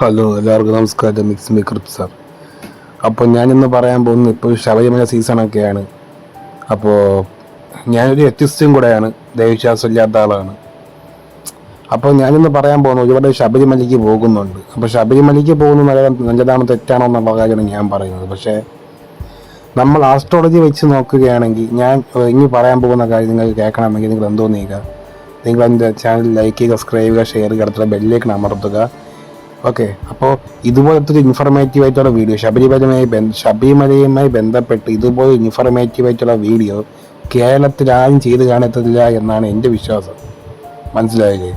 Hello എല്ലാവർക്കും നമസ്കാരം. Mix maker sir. അപ്പോൾ ഞാനിന്ന് പറയാൻ പോകുന്നത് ഇപ്പോൾ ശബരിമല സീസണൊക്കെയാണ്. അപ്പോൾ ഞാനൊരു വ്യത്യസ്തയും കൂടെയാണ്. ദൈവവിശ്വാസം ഇല്ലാത്ത ആളാണ്. അപ്പോൾ ഞാനിന്ന് പറയാൻ പോകുന്നത് ഒരുപാട് ശബരിമലയ്ക്ക് പോകുന്നുണ്ട്. അപ്പോൾ ശബരിമലയ്ക്ക് പോകുന്നത് നല്ല നല്ലതാണോ തെറ്റാണോ എന്നുള്ള കാര്യമാണ് ഞാൻ പറയുന്നത്. പക്ഷേ നമ്മൾ ആസ്ട്രോളജി വെച്ച് നോക്കുകയാണെങ്കിൽ ഞാൻ ഇനി പറയാൻ പോകുന്ന കാര്യം നിങ്ങൾ കേൾക്കണമെങ്കിൽ നിങ്ങൾ എന്തോ നീക്കുക നിങ്ങൾ എന്റെ ചാനൽ ലൈക്ക് ചെയ്യുക സബ്സ്ക്രൈബ് ചെയ്യുക ഷെയർ ചെയ്യുക അടുത്തുള്ള ബെല്ലേക്ക് അമർത്തുക. ഓക്കെ അപ്പോൾ ഇതുപോലത്തെ ഒരു ഇൻഫർമേറ്റീവ് ആയിട്ടുള്ള വീഡിയോ ശബരിമലയുമായി ബന്ധ ശബരിമലയുമായി ബന്ധപ്പെട്ട് ഇതുപോലെ ഇൻഫർമേറ്റീവ് ആയിട്ടുള്ള വീഡിയോ കേരളത്തിൽ ആരും ചെയ്ത് കാണത്തില്ല എന്നാണ് എന്റെ വിശ്വാസം. മനസ്സിലായില്ലേ?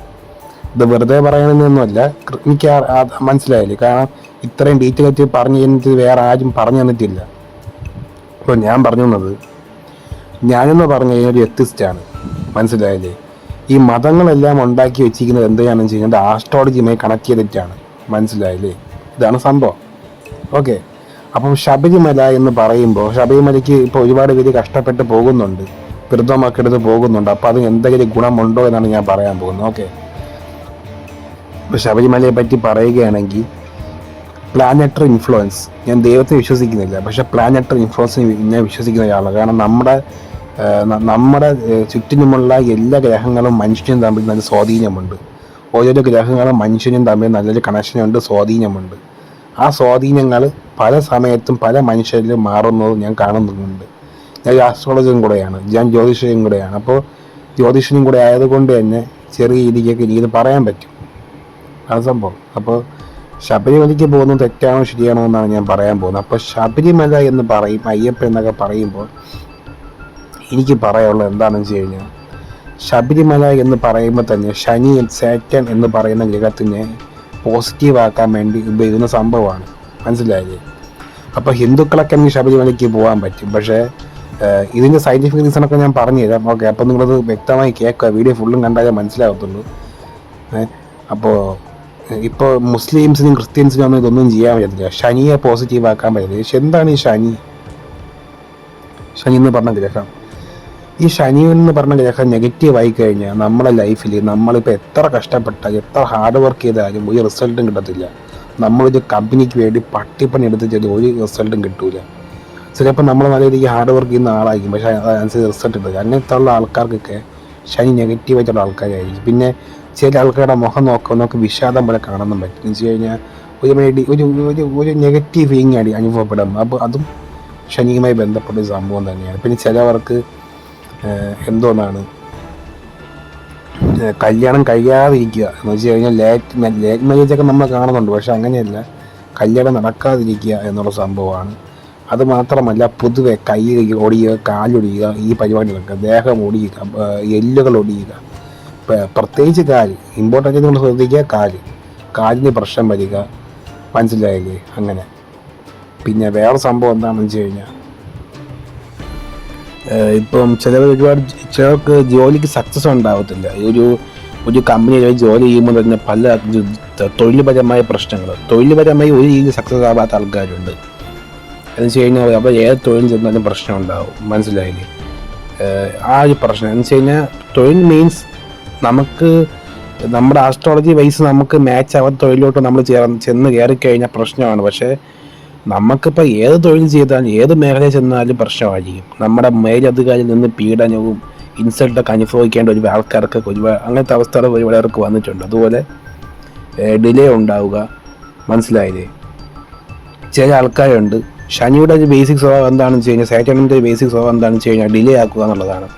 ഇത് വെറുതെ പറയണമെന്നൊന്നുമല്ല എനിക്ക് മനസ്സിലായില്ലേ? കാരണം ഇത്രയും ഡീറ്റെയിൽ ആയിട്ട് പറഞ്ഞു തന്നിട്ട് വേറെ ആരും പറഞ്ഞു തന്നിട്ടില്ല. അപ്പോൾ ഞാൻ പറഞ്ഞു തന്നത് ഞാനെന്ന് പറഞ്ഞു കഴിഞ്ഞാൽ ഒരു വ്യത്യസ്തമാണ് മനസ്സിലായില്ലേ? ഈ മതങ്ങളെല്ലാം ഉണ്ടാക്കി വെച്ചിരിക്കുന്നത് എന്തിനാണെന്ന് വെച്ച് കഴിഞ്ഞാൽ ആസ്ട്രോളജിയുമായി കണക്ട് ചെയ്തിട്ടാണ്. മനസ്സിലായില്ലേ? ഇതാണ് സംഭവം. ഓക്കെ. അപ്പം ശബരിമല എന്ന് പറയുമ്പോൾ ശബരിമലയ്ക്ക് ഇപ്പോൾ ഒരുപാട് പേര് കഷ്ടപ്പെട്ട് പോകുന്നുണ്ട്. വൃദ്ധമാക്കെടുത്ത് പോകുന്നുണ്ട്. അപ്പോൾ അതിന് എന്തെങ്കിലും ഗുണമുണ്ടോ എന്നാണ് ഞാൻ പറയാൻ പോകുന്നത്. ഓക്കെ. ഇപ്പോൾ ശബരിമലയെ പറ്റി പറയുകയാണെങ്കിൽ പ്ലാനറ്ററി ഇൻഫ്ലുവൻസ് ഞാൻ ദൈവത്തെ വിശ്വസിക്കുന്നില്ല. പക്ഷേ പ്ലാനറ്ററി ഇൻഫ്ലുവൻസ് ഞാൻ വിശ്വസിക്കുന്ന ഒരാളാണ്. കാരണം നമ്മുടെ നമ്മുടെ ചുറ്റിനുമുള്ള എല്ലാ ഗ്രഹങ്ങളും മനുഷ്യനും തമ്മിൽ നല്ല സ്വാധീനമുണ്ട്. ഓരോരോ ഗ്രഹങ്ങളും മനുഷ്യനും തമ്മിൽ നല്ലൊരു കണക്ഷനുണ്ട് സ്വാധീനമുണ്ട്. ആ സ്വാധീനങ്ങൾ പല സമയത്തും പല മനുഷ്യരിലും മാറുന്നത് ഞാൻ കാണുന്നുണ്ട്. ഞാൻ ആസ്ട്രോളജറും കൂടെയാണ് ഞാൻ ജ്യോതിഷയും കൂടെയാണ്. അപ്പോൾ ജ്യോതിഷനും കൂടെ ആയതുകൊണ്ട് തന്നെ ചെറിയ രീതിക്കൊക്കെ എനിക്ക് പറയാൻ പറ്റും. അത് സംഭവം. അപ്പോൾ ശബരിമലയ്ക്ക് പോകുന്നത് തെറ്റാണോ ശരിയാണോ എന്നാണ് ഞാൻ പറയാൻ പോകുന്നത്. അപ്പോൾ ശബരിമല എന്ന് പറയും അയ്യപ്പ എന്നൊക്കെ പറയുമ്പോൾ എനിക്ക് പറയാനുള്ളത് എന്താണെന്ന് വെച്ച് കഴിഞ്ഞാൽ ശബരിമല എന്ന് പറയുമ്പോൾ തന്നെ ശനി സാറ്റൻ എന്ന് പറയുന്ന ഗ്രഹത്തിനെ പോസിറ്റീവ് ആക്കാൻ വേണ്ടി ഉപയോഗിക്കുന്ന സംഭവമാണ്. മനസ്സിലായില്ലേ? അപ്പോൾ ഹിന്ദുക്കളൊക്കെ എനിക്ക് ശബരിമലയ്ക്ക് പോകാൻ പറ്റും. പക്ഷേ ഇതിന്റെ സയന്റിഫിക് റീസണൊക്കെ ഞാൻ പറഞ്ഞു തരാം ഓക്കെ അപ്പോൾ നിങ്ങളത് വ്യക്തമായി കേൾക്കുക. വീഡിയോ ഫുള്ളും കണ്ടാലേ മനസ്സിലാകത്തുള്ളൂ അപ്പോൾ ഇപ്പോൾ മുസ്ലിംസിനും ക്രിസ്ത്യൻസിനും ഒന്നും ഇതൊന്നും ചെയ്യാൻ പറ്റത്തില്ല. ശനിയെ പോസിറ്റീവ് ആക്കാൻ പറ്റില്ല പക്ഷെ എന്താണ് ഈ ശനി? ശനി എന്ന് പറഞ്ഞ ഗ്രഹം. ഈ ശനി എന്ന് പറഞ്ഞ ഗ്രഹം നെഗറ്റീവ് ആയി കഴിഞ്ഞാൽ നമ്മുടെ ലൈഫിൽ നമ്മളിപ്പോൾ എത്ര കഷ്ടപ്പെട്ട എത്ര ഹാർഡ് വർക്ക് ചെയ്താലും ഒരു റിസൾട്ടും കിട്ടത്തില്ല. നമ്മളൊരു കമ്പനിക്ക് വേണ്ടി പട്ടിപ്പണി എടുത്ത് ചെയ്ത് ഒരു റിസൾട്ടും കിട്ടൂല. ചിലപ്പോൾ നമ്മൾ നല്ല രീതിക്ക് ഹാർഡ് വർക്ക് ചെയ്യുന്ന ആളായിരിക്കും പക്ഷേ അതനുസരിച്ച് റിസൾട്ട് കിട്ടില്ല അങ്ങനത്തെ ഉള്ള ആൾക്കാർക്കൊക്കെ ശനി നെഗറ്റീവായിട്ടുള്ള ആൾക്കാരായിരിക്കും. പിന്നെ ചില ആൾക്കാരുടെ മുഖം നോക്കുമ്പോൾ നമുക്ക് വിഷാദം പോലെ കാണാൻ പറ്റും. എന്ന് വെച്ച് കഴിഞ്ഞാൽ ഒരു മേടി ഒരു ഒരു ഒരു നെഗറ്റീവ് ഫീലിംഗ് അടി അനുഭവപ്പെടും. അപ്പോൾ അതും ശനിയുമായി ബന്ധപ്പെട്ട ഒരു സംഭവം തന്നെയാണ്. പിന്നെ ചിലവർക്ക് എന്തോന്നാണ്? കല്യാണം കഴിയാതിരിക്കുക. എന്ന് വെച്ച് കഴിഞ്ഞാൽ ലേറ്റ് ലേറ്റ് മാരേജ് ഒക്കെ നമ്മൾ കാണുന്നുണ്ട്. പക്ഷെ അങ്ങനെയല്ല. കല്യാണം നടക്കാതിരിക്കുക എന്നുള്ള സംഭവമാണ്. അത് മാത്രമല്ല പൊതുവെ കൈ ഒടിയുക കാലൊടിയുക ഈ പരിപാടികളൊക്കെ ദേഹം ഒടിയുക എല്ലുകൾ ഒടിയുക പ്രത്യേകിച്ച് കാൽ. ഇമ്പോർട്ടന്റ് നമ്മൾ ശ്രദ്ധിക്കുക കാൽ. കാലിന് പ്രശ്നം വരിക. മനസ്സിലായില്ലേ? അങ്ങനെ. പിന്നെ വേറെ സംഭവം എന്താണെന്ന് വെച്ച് കഴിഞ്ഞാൽ ഇപ്പം ചിലർ ഒരുപാട് ചിലർക്ക് ജോലിക്ക് സക്സസ് ഉണ്ടാവത്തില്ല. ഈ ഒരു ഒരു കമ്പനിയിൽ ജോലി ചെയ്യുമ്പോൾ തന്നെ പല തൊഴിൽപരമായ പ്രശ്നങ്ങൾ തൊഴിൽപരമായി ഒരു രീതിയിൽ സക്സസ് ആവാത്ത ആൾക്കാരുണ്ട്. എന്ന് വെച്ച് കഴിഞ്ഞാൽ അപ്പോൾ ഏത് തൊഴിൽ ചെന്നാലും പ്രശ്നം ഉണ്ടാവും. മനസ്സിലായില്ലേ? ആ ഒരു പ്രശ്നം. എന്ന് വെച്ച് കഴിഞ്ഞാൽ തൊഴിൽ മീൻസ് നമുക്ക് നമ്മുടെ ആസ്ട്രോളജി വൈസ് നമുക്ക് മാച്ച് ആവാത്ത തൊഴിലോട്ട് നമ്മൾ ചേർന്ന് ചെന്ന് കയറി കഴിഞ്ഞാൽ പ്രശ്നമാണ്. പക്ഷേ നമുക്കിപ്പോൾ ഏത് തൊഴിൽ ചെയ്താലും ഏത് മേഖലയിൽ ചെന്നാലും പ്രശ്നമായിരിക്കും. നമ്മുടെ മേലധികാരിയിൽ നിന്ന് പീഡനവും ഇൻസൾട്ടൊക്കെ അനുഭവിക്കേണ്ട ഒരു ആൾക്കാർക്ക് ഒരുപാട് അങ്ങനത്തെ അവസ്ഥകൾ ഒരുപാട് പേർക്ക് വന്നിട്ടുണ്ട്. അതുപോലെ ഡിലേ ഉണ്ടാവുക. മനസ്സിലായില്ലേ? ചില ആൾക്കാരുണ്ട്. ശനിയുടെ ഒരു ബേസിക് സ്വഭാവം എന്താണെന്ന് വെച്ച് കഴിഞ്ഞാൽ സാറ്റണിന്റെ ഒരു ബേസിക് സ്വഭാവം എന്താണെന്ന് വെച്ച് കഴിഞ്ഞാൽ ഡിലേ ആക്കുക എന്നുള്ളതാണ്.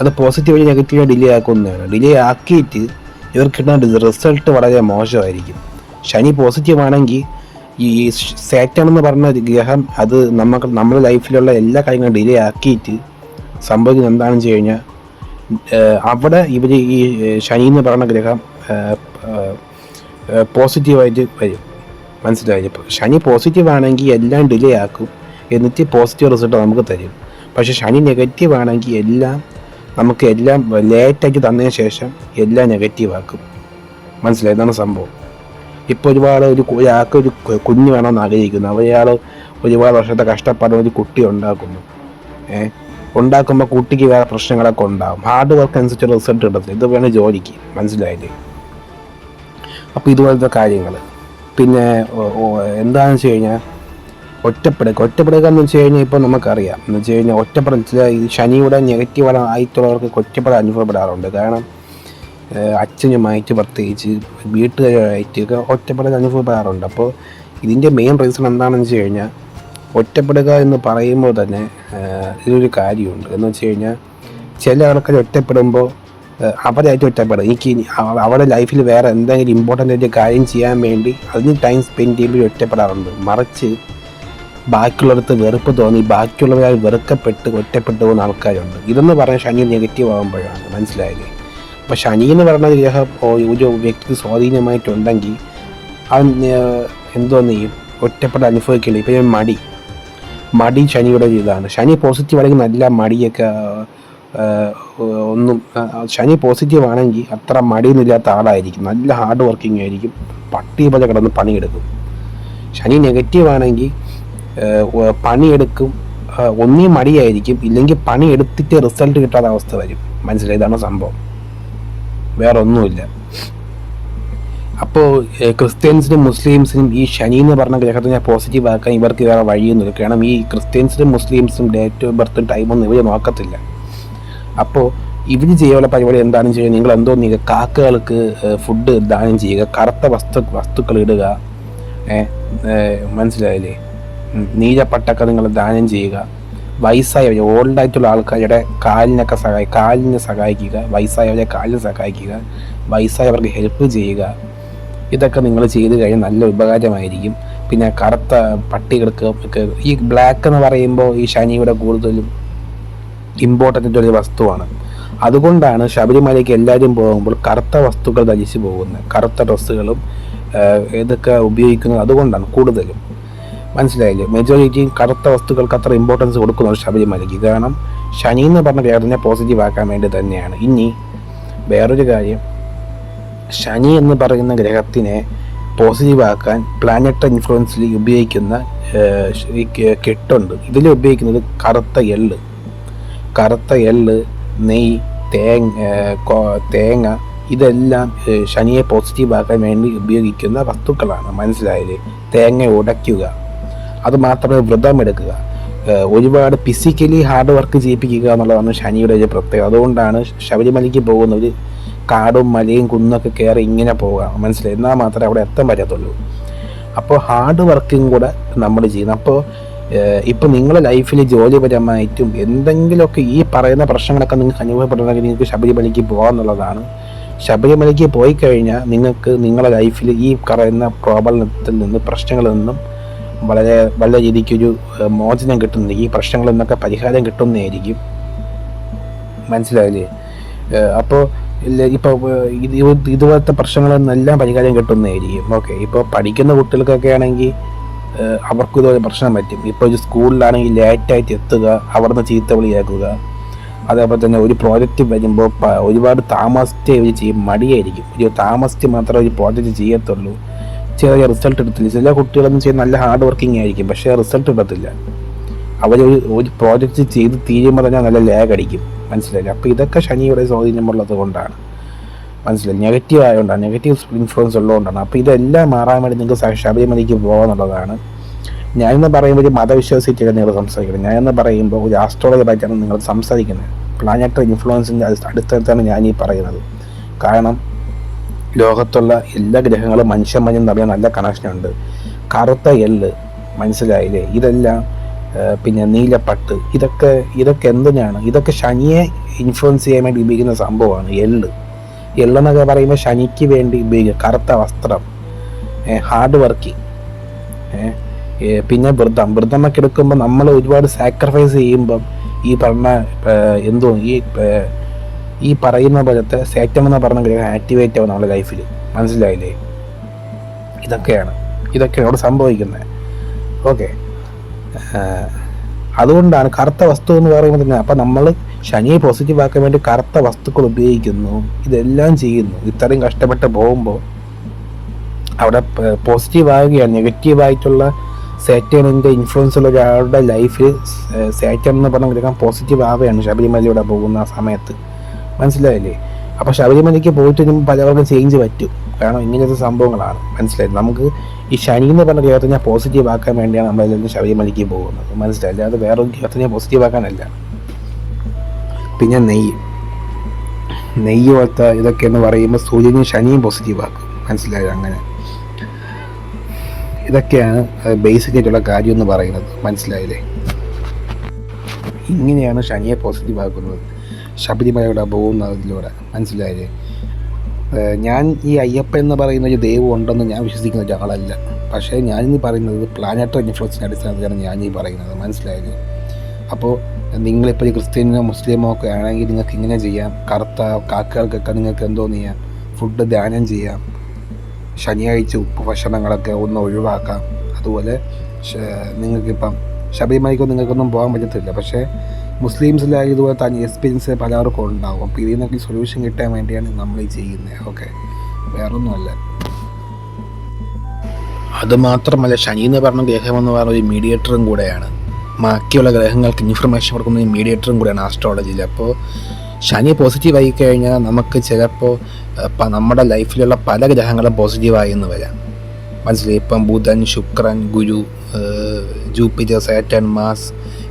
അത് പോസിറ്റീവ് നെഗറ്റീവ് ഡിലേ ആക്കുന്നതാണ്. ഡിലേ ആക്കിയിട്ട് ഇവർക്ക് കിട്ടുന്ന റിസൾട്ട് വളരെ മോശമായിരിക്കും. ശനി പോസിറ്റീവ് ആണെങ്കിൽ ഈ സാറ്റൺ എന്ന് പറഞ്ഞ ഗ്രഹം അത് നമുക്ക് നമ്മുടെ ലൈഫിലുള്ള എല്ലാ കാര്യങ്ങളും ഡിലേ ആക്കിയിട്ട് സംഭവിക്കുന്നത് എന്താണെന്ന് വെച്ച് കഴിഞ്ഞാൽ അവിടെ ഇവർ ഈ ശനി എന്ന് പറയുന്ന ഗ്രഹം പോസിറ്റീവായിട്ട് വരും. മനസ്സിലായി? ശനി പോസിറ്റീവ് ആണെങ്കിൽ എല്ലാം ഡിലേ ആക്കും. എന്നിട്ട് പോസിറ്റീവ് റിസൾട്ട് നമുക്ക് തരും. പക്ഷേ ശനി നെഗറ്റീവ് ആണെങ്കിൽ എല്ലാം നമുക്ക് എല്ലാം ലേറ്റാക്കി തന്നതിന് ശേഷം എല്ലാം നെഗറ്റീവ് ആക്കും. മനസ്സിലായി? സംഭവം. ഇപ്പോൾ ഒരുപാട് ഒരു അയാൾക്ക് ഒരു കുഞ്ഞ് വേണമെന്ന് ആഗ്രഹിക്കുന്നു. അയാൾ ഒരുപാട് വർഷത്തെ കഷ്ടപ്പാടും ഒരു കുട്ടി ഉണ്ടാക്കുന്നു. ഏഹ് ഉണ്ടാക്കുമ്പോൾ കുട്ടിക്ക് വേറെ പ്രശ്നങ്ങളൊക്കെ ഉണ്ടാകും ഹാർഡ് വർക്ക് അനുസരിച്ച് റിസൾട്ട് കിട്ടത്തില്ല. ഇത് വേണം ജോലിക്ക്. മനസ്സിലായില്ലേ? അപ്പോൾ ഇതുപോലത്തെ കാര്യങ്ങൾ പിന്നെ എന്താണെന്ന് വെച്ച് കഴിഞ്ഞാൽ ഒറ്റപ്പെടുക ഒറ്റപ്പെടുക എന്ന് വെച്ച് കഴിഞ്ഞാൽ ഇപ്പോൾ നമുക്കറിയാം. എന്ന് വെച്ച് കഴിഞ്ഞാൽ ഒറ്റപ്പെടൽ ശനിയുടെ നെഗറ്റീവ് ആയിട്ടുള്ളവർക്ക് ഒറ്റപ്പെടൽ അനുഭവപ്പെടാറുണ്ട്. കാരണം അച്ഛനുമായിട്ട് പ്രത്യേകിച്ച് വീട്ടുകാരുമായിട്ടൊക്കെ ഒറ്റപ്പെടൽ അനുഭവപ്പെടാറുണ്ട് അപ്പോൾ ഇതിന്റെ മെയിൻ റീസൺ എന്താണെന്ന് വെച്ച് കഴിഞ്ഞാൽ ഒറ്റപ്പെടുക എന്ന് പറയുമ്പോൾ തന്നെ ഇതൊരു കാര്യമുണ്ട്. എന്ന് വെച്ച് കഴിഞ്ഞാൽ ചില ആൾക്കാർ ഒറ്റപ്പെടുമ്പോൾ അവരായിട്ട് ഒറ്റപ്പെടും എനിക്ക് അവരുടെ ലൈഫിൽ വേറെ എന്തെങ്കിലും ഇമ്പോർട്ടന്റ് ആയിട്ട് കാര്യം ചെയ്യാൻ വേണ്ടി അതിന് ടൈം സ്പെൻഡ് ചെയ്യുമ്പോൾ ഒറ്റപ്പെടാറുണ്ട്. മറിച്ച് ബാക്കിയുള്ളവർക്ക് വെറുപ്പ് തോന്നി ബാക്കിയുള്ളവരാൽ വെറുക്കപ്പെട്ട് ഒറ്റപ്പെട്ടു പോകുന്ന ആൾക്കാരുണ്ട്. ഇതെന്ന് പറഞ്ഞാൽ ശനി നെഗറ്റീവ് ആകുമ്പോഴാണ്. മനസ്സിലായില്ലേ? അപ്പോൾ ശനി എന്ന് ഒരു ഗ്രഹം ഒരു വ്യക്തിക്ക് സ്വാധീനമായിട്ടുണ്ടെങ്കിൽ അവൻ എന്തോ എന്തോന്ന് ഒറ്റപ്പെട്ട അനുഭവിക്കില്ല. ഇപ്പം ഞാൻ മടി. മടി ശനിയുടെ ഒരു ഇതാണ്. ശനി പോസിറ്റീവ് ആണെങ്കിൽ നല്ല മടിയൊക്കെ ഒന്നും ശനി പോസിറ്റീവ് ആണെങ്കിൽ അത്ര മടിയൊന്നുമില്ലാത്ത ആളായിരിക്കും. നല്ല ഹാർഡ് വർക്കിംഗ് ആയിരിക്കും. പട്ടി പോലെ കിടന്ന് പണിയെടുക്കും. ശനി നെഗറ്റീവ് ആണെങ്കിൽ പണിയെടുക്കും. ഒന്നേ മടിയായിരിക്കും. ഇല്ലെങ്കിൽ പണിയെടുത്തിട്ട് റിസൾട്ട് കിട്ടാത്ത അവസ്ഥ വരും. മനസ്സിലായി? ഇതാണ് സംഭവം. വേറെ ഒന്നുമില്ല അപ്പോൾ ക്രിസ്ത്യൻസിനും മുസ്ലിംസിനും ഈ ശനി എന്ന് പറഞ്ഞ ഗ്രഹത്തിനെ പോസിറ്റീവ് ആക്കാൻ ഇവർക്ക് വേറെ വഴിയൊന്നുമില്ല. കാരണം ഈ ക്രിസ്ത്യൻസിനും മുസ്ലിംസിനും ഡേറ്റ് ഓഫ് ബർത്തും ടൈമൊന്നും ഇവർ നോക്കത്തില്ല. അപ്പോൾ ഇവർ ചെയ്യാനുള്ള പരിപാടി എന്താണെന്ന് ചെയ്യുക? നിങ്ങൾ എന്തോ നീക്കുക കാക്കകൾക്ക് ഫുഡ് ദാനം ചെയ്യുക. കറുത്ത വസ്തു വസ്തുക്കൾ ഇടുക. മനസ്സിലായില്ലേ? നീലപ്പട്ടക്ക നിങ്ങൾ ദാനം ചെയ്യുക. വയസ്സായവരെ ഓൾഡായിട്ടുള്ള ആൾക്കാരുടെ കാലിനൊക്കെ സഹായി കാലിനെ സഹായിക്കുക വയസ്സായവരെ കാലിന് സഹായിക്കുക വയസ്സായവർക്ക് ഹെൽപ്പ് ചെയ്യുക. ഇതൊക്കെ നിങ്ങൾ ചെയ്ത് കഴിഞ്ഞാൽ നല്ല ഉപകാരമായിരിക്കും. പിന്നെ കറുത്ത പട്ടികൾക്ക് ഒക്കെ ഈ ബ്ലാക്ക് എന്ന് പറയുമ്പോൾ ഈ ശനിയുടെ കൂടുതലും ഇമ്പോർട്ടന്റ് ഒരു വസ്തുവാണ്. അതുകൊണ്ടാണ് ശബരിമലയ്ക്ക് എല്ലാവരും പോകുമ്പോൾ കറുത്ത വസ്തുക്കൾ ധരിച്ചു പോകുന്നത്. കറുത്ത ഡ്രസ്സുകളും ഇതൊക്കെ ഉപയോഗിക്കുന്നത് അതുകൊണ്ടാണ് കൂടുതലും. മനസ്സിലായില്ലേ? മെജോറിറ്റിയും കറുത്ത വസ്തുക്കൾക്ക് അത്ര ഇമ്പോർട്ടൻസ് കൊടുക്കുന്ന ഒരു ശബരിമലയ്ക്ക്. കാരണം ശനി എന്ന് പറഞ്ഞ വ്യാധനെ പോസിറ്റീവ് ആക്കാൻ വേണ്ടി തന്നെയാണ്. ഇനി വേറൊരു കാര്യം. ശനി എന്ന് പറയുന്ന ഗ്രഹത്തിനെ പോസിറ്റീവ് ആക്കാൻ പ്ലാനറ്റ് ഇൻഫ്ലുവൻസിൽ ഉപയോഗിക്കുന്ന കെട്ടുണ്ട്. ഇതിൽ ഉപയോഗിക്കുന്നത് കറുത്ത എള്ള് കറുത്ത എള്ള് നെയ് തേങ്ങ തേങ്ങ ഇതെല്ലാം ശനിയെ പോസിറ്റീവ് ആക്കാൻ വേണ്ടി ഉപയോഗിക്കുന്ന വസ്തുക്കളാണ്. മനസ്സിലായത് തേങ്ങ ഉടയ്ക്കുക. അത് മാത്രമേ വ്രതം എടുക്കുക. ഒരുപാട് ഫിസിക്കലി ഹാർഡ് വർക്ക് ചെയ്യിപ്പിക്കുക എന്നുള്ളതാണ് ശനിയുടെ ഒരു പ്രത്യേകത. അതുകൊണ്ടാണ് ശബരിമലയ്ക്ക് പോകുന്നവർ കാടും മലയും കുന്നൊക്കെ കയറി ഇങ്ങനെ പോവുക. മനസ്സിലായി? എന്നാൽ മാത്രമേ അവിടെ എത്താൻ പറ്റത്തുള്ളൂ. അപ്പോൾ ഹാർഡ് വർക്കിംഗ് കൂടെ നമ്മൾ ചെയ്യുന്നു അപ്പോൾ ഇപ്പോൾ നിങ്ങളുടെ ലൈഫിൽ ജോലിപരമായിട്ടും എന്തെങ്കിലുമൊക്കെ ഈ പറയുന്ന പ്രശ്നങ്ങളൊക്കെ നിങ്ങൾക്ക് അനുഭവപ്പെടണമെങ്കിൽ നിങ്ങൾക്ക് ശബരിമലയ്ക്ക് പോകാമെന്നുള്ളതാണ് ശബരിമലയ്ക്ക് പോയി കഴിഞ്ഞാൽ നിങ്ങൾക്ക് നിങ്ങളുടെ ലൈഫിൽ ഈ പറയുന്ന പ്രോബ്ലത്തിൽ നിന്ന് പ്രശ്നങ്ങളിൽ നിന്നും വളരെ നല്ല രീതിക്കൊരു മോചനം കിട്ടുന്നത്. ഈ പ്രശ്നങ്ങളിൽ നിന്നൊക്കെ പരിഹാരം കിട്ടുന്നതായിരിക്കും. മനസ്സിലായില്ലേ? അപ്പോൾ ഇപ്പോൾ ഇത് ഇത് ഇതുപോലത്തെ പ്രശ്നങ്ങളെന്നെല്ലാം പരിഹാരം കിട്ടുന്നതായിരിക്കും. ഓക്കെ ഇപ്പോൾ പഠിക്കുന്ന കുട്ടികൾക്കൊക്കെ ആണെങ്കിൽ അവർക്കും ഇതുപോലെ പ്രശ്നം പറ്റും. ഇപ്പോൾ ഒരു സ്കൂളിലാണെങ്കിൽ ലേറ്റായിട്ട് എത്തുക അവിടുന്ന് ചീത്ത വിളിയാക്കുക. അതേപോലെ തന്നെ ഒരു പ്രോജക്റ്റ് വരുമ്പോൾ ഒരുപാട് താമസിച്ചേ ഇവർ ചെയ്യും. മടിയായിരിക്കും. ഒരു താമസിച്ച് മാത്രമേ ഒരു പ്രോജക്റ്റ് ചെയ്യത്തുള്ളൂ. ചെറിയ റിസൾട്ട് എടുത്തില്ല. ചില കുട്ടികളൊന്നും വെച്ചാൽ നല്ല ഹാർഡ് വർക്കിംഗ് ആയിരിക്കും. പക്ഷേ റിസൾട്ട് ഇടത്തില്ല അവർ ഒരു ഒരു പ്രോജക്റ്റ് ചെയ്ത് തീരുമ്പോൾ തന്നെ നല്ല ലാഗ് അടിക്കും. മനസ്സിലായില്ല? അപ്പോൾ ഇതൊക്കെ ശനിയുടെ സ്വാധീനമുള്ളത് കൊണ്ടാണ്. മനസ്സിലായി? നെഗറ്റീവ് ആയതുകൊണ്ടാണ് നെഗറ്റീവ് ഇൻഫ്ലുവൻസ് ഉള്ളതുകൊണ്ടാണ്. അപ്പോൾ ഇതെല്ലാം മാറാൻ വേണ്ടി നിങ്ങൾക്ക് ശബരിമലയ്ക്ക് ശബരിമലയ്ക്ക് പോകാന്നുള്ളതാണ്. ഞാനെന്ന് പറയുമ്പോൾ ഒരു മതവിശ്വാസിയൊക്കെ നിങ്ങൾ സംസാരിക്കുന്നത് ഞാനെന്ന് പറയുമ്പോൾ ഒരു ആസ്ട്രോളജറായിട്ടാണ് നിങ്ങൾ സംസാരിക്കുന്നത്. പ്ലാനറ്ററി ഇൻഫ്ലുവൻസിന്റെ അടിസ്ഥാനത്താണ് ഞാൻ ഈ പറയുന്നത്. കാരണം ലോകത്തുള്ള എല്ലാ ഗ്രഹങ്ങളും മനുഷ്യന്മാരും തമ്മിൽ നല്ല കണക്ഷനുണ്ട് കറുത്ത എല്ല് മനസ്സിലായില്ലേ? ഇതെല്ലാം പിന്നെ നീലപ്പട്ട് ഇതൊക്കെ ഇതൊക്കെ എന്തിനാണ്? ഇതൊക്കെ ശനിയെ ഇൻഫ്ലുവൻസ് ചെയ്യാൻ വേണ്ടി ഉപയോഗിക്കുന്ന സംഭവമാണ് എള്ള് എള്ളെന്നൊക്കെ പറയുമ്പോൾ ശനിക്ക് വേണ്ടി ഉപയോഗിക്കുക. കറുത്ത വസ്ത്രം ഹാർഡ് വർക്കിംഗ് പിന്നെ വൃദ്ധം വൃദ്ധമൊക്കെ എടുക്കുമ്പോൾ നമ്മൾ ഒരുപാട് സാക്രിഫൈസ് ചെയ്യുമ്പം ഈ പറഞ്ഞ എന്തോ ഈ ഈ പറയുന്ന പോലത്തെ സേറ്റം എന്ന് പറഞ്ഞ ഗ്രഹം ആക്ടിവേറ്റ് ആവും നമ്മുടെ ലൈഫിൽ മനസ്സിലായില്ലേ? ഇതൊക്കെയാണ്. ഇതൊക്കെയാണ് അവിടെ സംഭവിക്കുന്നത് ഓക്കെ അതുകൊണ്ടാണ് കറുത്ത വസ്തു എന്ന് പറയുമ്പോൾ തന്നെ അപ്പം നമ്മൾ ശനിയെ പോസിറ്റീവ് ആക്കാൻ വേണ്ടി കറുത്ത വസ്തുക്കൾ ഉപയോഗിക്കുന്നു. ഇതെല്ലാം ചെയ്യുന്നു. ഇത്രയും കഷ്ടപ്പെട്ട് പോകുമ്പോൾ അവിടെ പോസിറ്റീവ് ആവുകയാണ്. നെഗറ്റീവ് ആയിട്ടുള്ള സാറ്റേണിന്റെ ഇൻഫ്ലുവൻസ് ഉള്ള ഒരാളുടെ ലൈഫിൽ സാറ്റേൺ എന്ന് പറഞ്ഞ ഗ്രഹം പോസിറ്റീവ് ആവുകയാണ്. ശബരിമലയുടെ പോകുന്ന സമയത്ത്. മനസ്സിലായില്ലേ? അപ്പോൾ ശബരിമലയ്ക്ക് പോയിട്ട് വരുമ്പോൾ പലവർക്കും ചേഞ്ച് പറ്റും. കാരണം ഇങ്ങനത്തെ സംഭവങ്ങളാണ്. മനസ്സിലായി? നമുക്ക് ഈ ശനി എന്ന് പറഞ്ഞ ഗ്രഹത്തിനെ പോസിറ്റീവ് ആക്കാൻ വേണ്ടിയാണ് നമ്മളെല്ലാം ശബരിമലയ്ക്ക് പോകുന്നത്. മനസ്സിലായില്ല അത് വേറൊരു ഗ്രഹത്തിനെ പോസിറ്റീവ് ആക്കാനല്ല. പിന്നെ നെയ്യ്. നെയ്യ് പോലത്തെ ഇതൊക്കെ എന്ന് പറയുമ്പോൾ സൂര്യനും ശനിയും പോസിറ്റീവ് ആക്കും. മനസ്സിലായോ അങ്ങനെ? ഇതൊക്കെയാണ് ബേസിക് ആയിട്ടുള്ള കാര്യം എന്ന് പറയുന്നത്. മനസ്സിലായില്ലേ? ഇങ്ങനെയാണ് ശനിയെ പോസിറ്റീവ് ആക്കുന്നത്. ശബരിമലയുടെ പോകുന്നതിലൂടെ. മനസ്സിലായില്ലേ? ഏഹ് ഞാൻ ഈ അയ്യപ്പ എന്ന് പറയുന്ന ഒരു ദൈവം ഉണ്ടെന്ന് ഞാൻ വിശ്വസിക്കുന്ന ഒരാളല്ല. പക്ഷേ ഞാനിന്ന് പറയുന്നത് പ്ലാനറ്ററി ഇൻഫ്ലുവൻസിന്റെ അടിസ്ഥാനത്തിലാണ് ഞാൻ ഈ പറയുന്നത്. മനസ്സിലായില്ലേ? അപ്പോൾ നിങ്ങളിപ്പോൾ ഈ ക്രിസ്ത്യനോ മുസ്ലിമോ ഒക്കെ ആണെങ്കിൽ നിങ്ങൾക്ക് ഇങ്ങനെ ചെയ്യാം. കറുത്ത കാക്കകൾക്കൊക്കെ നിങ്ങൾക്ക് എന്തോ ചെയ്യാം. ഫുഡ് ദാനം ചെയ്യാം. ശനിയാഴ്ച ഉപ്പ് ഭക്ഷണങ്ങളൊക്കെ ഒന്ന് ഒഴിവാക്കാം. അതുപോലെ നിങ്ങൾക്കിപ്പം ശബരിമലയ്ക്കൊന്നും നിങ്ങൾക്കൊന്നും പോകാൻ പറ്റത്തില്ല. പക്ഷേ മുസ്ലിംസിലായി തനി എക്സ്പീരിയൻസ് പലർക്കും ഉണ്ടാകും. അപ്പോൾ ഇതിൽ നിന്നൊക്കെ സൊല്യൂഷൻ കിട്ടാൻ വേണ്ടിയാണ് നമ്മൾ ഈ ചെയ്യുന്നത്. ഓക്കെ വേറൊന്നുമല്ല. അതുമാത്രമല്ല ശനി എന്ന് പറഞ്ഞ ഗ്രഹം എന്ന് പറഞ്ഞ ഒരു മീഡിയേറ്ററും കൂടെയാണ്. ബാക്കിയുള്ള ഗ്രഹങ്ങൾക്ക് ഇൻഫർമേഷൻ കൊടുക്കുന്ന ഒരു മീഡിയേറ്ററും കൂടെയാണ് ആസ്ട്രോളജിയിൽ അപ്പോൾ ശനി പോസിറ്റീവ് ആയി കഴിഞ്ഞാൽ നമുക്ക് ചിലപ്പോൾ നമ്മുടെ ലൈഫിലുള്ള പല ഗ്രഹങ്ങളും പോസിറ്റീവായി എന്ന് വരാം. മനസ്സിലായി? ഇപ്പം ബുധൻ ശുക്രൻ ഗുരു ജൂപ്പിറ്റർ സാറ്റൻ മാസ്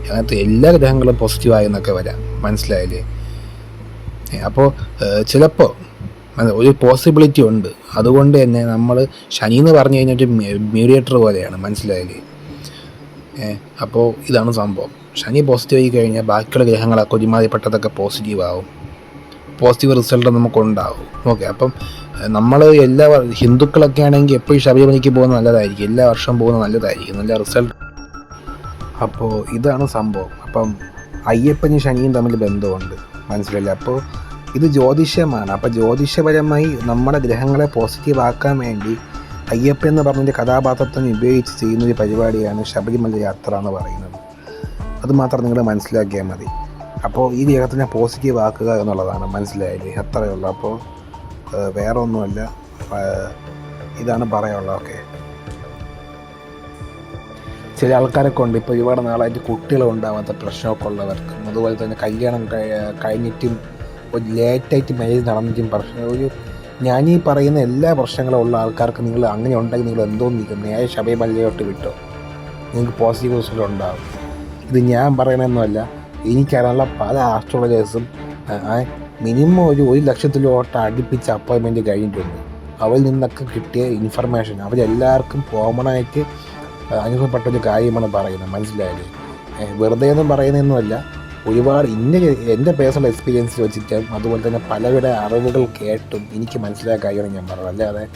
അങ്ങനത്തെ എല്ലാ ഗ്രഹങ്ങളും പോസിറ്റീവായി എന്നൊക്കെ വരാം. മനസ്സിലായില്ലേ? അപ്പോൾ ചിലപ്പോൾ ഒരു പോസിബിലിറ്റി ഉണ്ട്. അതുകൊണ്ട് തന്നെ നമ്മൾ ശനി എന്ന് പറഞ്ഞു കഴിഞ്ഞാൽ ഒരു മീഡിയേറ്റർ പോലെയാണ്. മനസ്സിലായില്ലേ? അപ്പോൾ ഇതാണ് സംഭവം. ശനി പോസിറ്റീവ് ആയി കഴിഞ്ഞാൽ ബാക്കിയുള്ള ഗ്രഹങ്ങളൊക്കെ ഒരുമാതിരിപ്പെട്ടതൊക്കെ പോസിറ്റീവ് ആവും. പോസിറ്റീവ് റിസൾട്ട് നമുക്ക് ഉണ്ടാവും. ഓക്കെ അപ്പം നമ്മൾ എല്ലാ ഹിന്ദുക്കളൊക്കെ ആണെങ്കിൽ എപ്പോഴും ശബരിമലയ്ക്ക് പോകുന്നത് നല്ലതായിരിക്കും. എല്ലാ വർഷവും പോകുന്നത് നല്ലതായിരിക്കും. നല്ല റിസൾട്ട് അപ്പോൾ ഇതാണ് സംഭവം. അപ്പം അയ്യപ്പനും ശനിയും തമ്മിൽ ബന്ധമുണ്ട്. മനസ്സിലല്ല അപ്പോൾ ഇത് ജ്യോതിഷമാണ്. അപ്പോൾ ജ്യോതിഷപരമായി നമ്മുടെ ഗ്രഹങ്ങളെ പോസിറ്റീവ് ആക്കാൻ വേണ്ടി അയ്യപ്പൻ എന്ന് പറഞ്ഞൊരു കഥാപാത്രത്തിനെ ഉപയോഗിച്ച് ചെയ്യുന്ന ഒരു പരിപാടിയാണ് ശബരിമല യാത്ര എന്ന് പറയുന്നത്. അതുമാത്രം നിങ്ങൾ മനസ്സിലാക്കിയാൽ മതി. അപ്പോൾ ഈ ഗ്രഹത്തിനെ പോസിറ്റീവ് ആക്കുക എന്നുള്ളതാണ്. മനസ്സിലായില്ലേ? അത്രയേ അപ്പോൾ വേറെ ഒന്നുമല്ല ഇതാണ് പറയാനുള്ളത്. ഓക്കെ. ചില ആൾക്കാരൊക്കെ ഉണ്ട് ഇപ്പോൾ ഒരുപാട് നാളായിട്ട് കുട്ടികളുണ്ടാവാത്ത പ്രശ്നമൊക്കെ ഉള്ളവർക്കും. അതുപോലെ തന്നെ കല്യാണം കഴി- കഴിഞ്ഞിട്ടും ഒരു ലേറ്റായിട്ട് മാരേജ് നടന്നിട്ടും പ്രശ്നം. ഒരു ഞാൻ ഈ പറയുന്ന എല്ലാ പ്രശ്നങ്ങളും ഉള്ള ആൾക്കാർക്ക് നിങ്ങൾ അങ്ങനെ ഉണ്ടെങ്കിൽ നിങ്ങൾ എന്തോ നിൽക്കും. നേരെ ശബരിമലയോട്ട് വിട്ടോ. നിങ്ങൾക്ക് പോസിറ്റീവ് റിസൾട്ട് ഉണ്ടാകും ഇത് ഞാൻ പറയണമെന്നല്ല എനിക്കറിയാനുള്ള പല ആസ്ട്രോളജേഴ്സും മിനിമം ഒരു ഒരു ലക്ഷത്തിലോട്ട് അടുപ്പിച്ച് അപ്പോയിൻമെന്റ് കഴിഞ്ഞിട്ടുണ്ട്. അവരിൽ നിന്നൊക്കെ കിട്ടിയ ഇൻഫർമേഷൻ അവരെല്ലാവർക്കും കോമൺ ആയിട്ട് അനുഭവപ്പെട്ട ഒരു കാര്യമാണ് പറയുന്നത്. മനസ്സിലായത് വെറുതെ ഒന്നും പറയുന്നതൊന്നുമല്ല. ഒരുപാട് ഇന്ന എന്റെ പേഴ്സണൽ എക്സ്പീരിയൻസ് വെച്ചിട്ടും അതുപോലെ തന്നെ പലരുടെ അറിവുകൾ കേട്ടും എനിക്ക് മനസ്സിലായ കാര്യമാണ് ഞാൻ പറഞ്ഞത്. അല്ലാതെ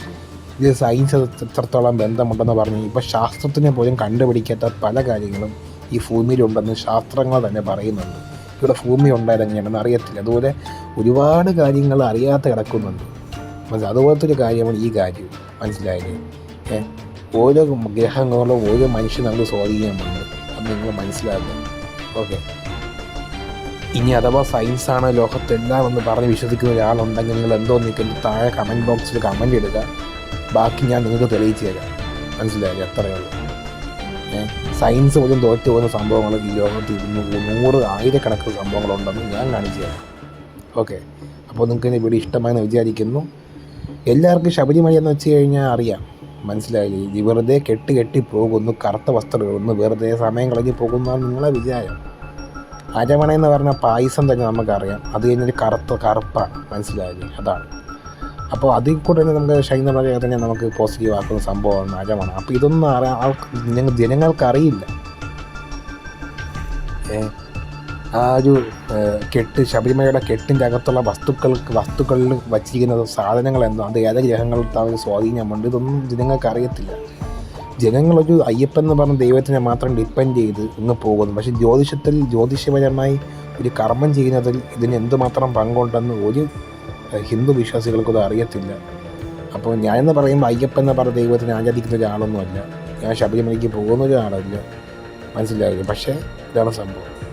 ഇത് സയൻസ് എത്രത്തോളം ബന്ധമുണ്ടെന്ന് പറഞ്ഞു ഇപ്പോൾ ശാസ്ത്രത്തിനെ പോലും കണ്ടുപിടിക്കാത്ത പല കാര്യങ്ങളും ഈ ഭൂമിയിലുണ്ടെന്ന് ശാസ്ത്രങ്ങൾ തന്നെ പറയുന്നുണ്ട്. ഇവിടെ ഭൂമി ഉണ്ടായത് എങ്ങനെയാണെന്ന് അറിയത്തില്ല. അതുപോലെ ഒരുപാട് കാര്യങ്ങൾ അറിയാത്ത കിടക്കുന്നുണ്ട്. അതുപോലത്തെ ഒരു കാര്യമാണ് ഈ കാര്യം. മനസ്സിലായത് ഏ ഓരോ ഗ്രഹങ്ങളും ഓരോ മനുഷ്യൻ നമുക്ക് സ്വാധീനമുണ്ട് അത് നിങ്ങൾ മനസ്സിലാക്കുക. ഓക്കെ. ഇനി അഥവാ സയൻസാണ് ലോകത്തെല്ലാം എന്ന് പറഞ്ഞ് വിശ്വസിക്കുന്ന ഒരാളുണ്ടെങ്കിൽ നിങ്ങൾ എന്തോ നിൽക്കുന്നു താഴെ കമന്റ് ബോക്സിൽ കമന്റ് ഇടുക. ബാക്കി ഞാൻ നിങ്ങൾക്ക് തെളിയിച്ചു തരാം. മനസ്സിലായില്ലേ? അത്രയേ ഉള്ളൂ. സയൻസ് പോലും തോറ്റു പോകുന്ന സംഭവങ്ങൾ ഈ ലോകത്ത് ഇരുന്നൂറ് നൂറ് ആയിരക്കണക്കിന് സംഭവങ്ങളുണ്ടെന്ന് ഞാൻ കാണിച്ചു തരാം. ഓക്കെ. അപ്പോൾ നിങ്ങൾക്ക് ഇവിടെ ഇഷ്ടമായെന്ന് വിചാരിക്കുന്നു. എല്ലാവർക്കും ശബരിമല എന്ന് വെച്ച് കഴിഞ്ഞാൽ അറിയാം. മനസ്സിലായില്ലേ? ഇത് വെറുതെ കെട്ടി കെട്ടി പോകുന്നു കറുത്ത വസ്ത്രം ഇടുന്നു വെറുതെ സമയം കളഞ്ഞ് പോകുന്നതാണ് നിങ്ങളെ വിചാരം അരവണ എന്ന് പറഞ്ഞ പായസം തന്നെ നമുക്കറിയാം. അത് കഴിഞ്ഞൊരു കറുത്ത കറുപ്പ മനസ്സിലായില്ലേ? അതാണ്. അപ്പോൾ അതിൽ കൂടെ തന്നെ നമുക്ക് ഷൈനമഴ തന്നെ നമുക്ക് പോസിറ്റീവ് ആക്കുന്ന സംഭവമാണ് അരവണ അപ്പോൾ ഇതൊന്നും അറിയാം ജന- ജനങ്ങൾക്ക് അറിയില്ല. ഏ, ആ ഒരു കെട്ട് ശബരിമലയുടെ കെട്ടിന്റെ അകത്തുള്ള വസ്തുക്കൾക്ക് വസ്തുക്കളിൽ വച്ചിരിക്കുന്ന സാധനങ്ങൾ എന്തോ അത് ഏത് ഗ്രഹങ്ങൾ അവർ സ്വാധീനമുണ്ട് ഇതൊന്നും ജനങ്ങൾക്ക് അറിയത്തില്ല. ജനങ്ങളൊരു അയ്യപ്പൻ എന്ന് പറഞ്ഞ ദൈവത്തിനെ മാത്രം ഡിപ്പെൻഡ് ചെയ്ത് ഇന്ന് പോകുന്നു. പക്ഷേ ജ്യോതിഷത്തിൽ ജ്യോതിഷപരമായി ഒരു കർമ്മം ചെയ്യുന്നതിൽ ഇതിന് എന്തുമാത്രം പങ്കുണ്ടെന്ന് ഒരു ഹിന്ദു വിശ്വാസികൾക്കും അത് അറിയത്തില്ല. അപ്പോൾ ഞാനെന്ന് പറയുമ്പോൾ അയ്യപ്പൻ എന്ന് പറഞ്ഞ ദൈവത്തിനെ ആചരിക്കുന്ന ഒരാളൊന്നുമല്ല ഞാൻ ശബരിമലയ്ക്ക് പോകുന്ന ഒരാളല്ല. മനസ്സിലായില്ല? പക്ഷേ ഇതാണ് സംഭവം.